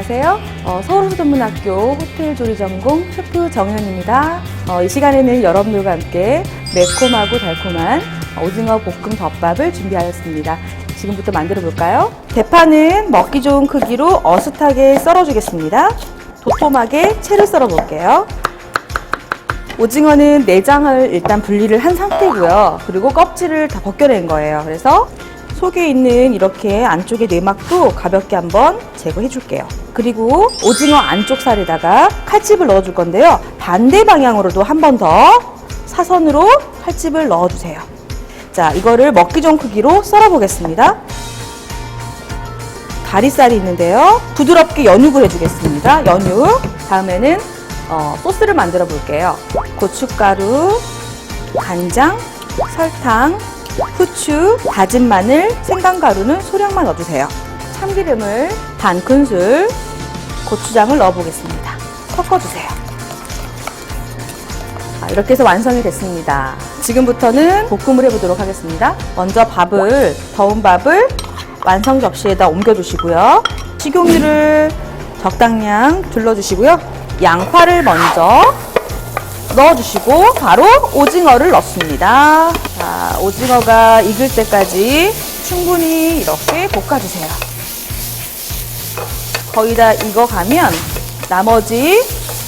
안녕하세요. 어, 서울호전문학교 호텔조리 전공 셰프 정현입니다. 어, 이 시간에는 여러분들과 함께 매콤하고 달콤한 오징어 볶음 덮밥을 준비하였습니다. 지금부터 만들어 볼까요? 대파는 먹기 좋은 크기로 어슷하게 썰어주겠습니다. 도톰하게 채를 썰어 볼게요. 오징어는 내장을 일단 분리를 한 상태고요. 그리고 껍질을 다 벗겨낸 거예요. 그래서 속에 있는 이렇게 안쪽의 내막도 가볍게 한번 제거해 줄게요. 그리고 오징어 안쪽 살에다가 칼집을 넣어 줄 건데요. 반대 방향으로도 한 번 더 사선으로 칼집을 넣어 주세요. 자, 이거를 먹기 좋은 크기로 썰어 보겠습니다. 다리살이 있는데요. 부드럽게 연육을 해주겠습니다. 연육. 다음에는 어, 소스를 만들어 볼게요. 고춧가루, 간장, 설탕, 후추, 다진 마늘, 생강가루는 소량만 넣어주세요. 참기름을 반 큰술, 고추장을 넣어보겠습니다. 섞어주세요. 아, 이렇게 해서 완성이 됐습니다. 지금부터는 볶음을 해보도록 하겠습니다. 먼저 밥을, 더운 밥을 완성 접시에다 옮겨주시고요. 식용유를 적당량 둘러주시고요. 양파를 먼저 넣어주시고 바로 오징어를 넣습니다. 자, 오징어가 익을 때까지 충분히 이렇게 볶아주세요. 거의 다 익어가면 나머지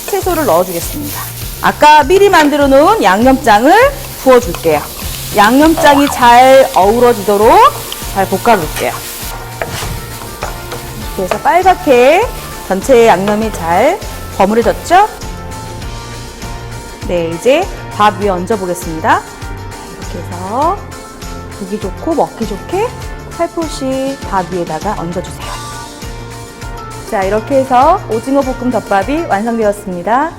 채소를 넣어주겠습니다. 아까 미리 만들어 놓은 양념장을 부어줄게요. 양념장이 잘 어우러지도록 잘 볶아볼게요. 그래서 빨갛게 전체의 양념이 잘 버무려졌죠? 네, 이제 밥 위에 얹어 보겠습니다. 이렇게 해서 보기 좋고 먹기 좋게 살포시 밥 위에다가 얹어주세요. 자, 이렇게 해서 오징어 볶음 덮밥이 완성되었습니다.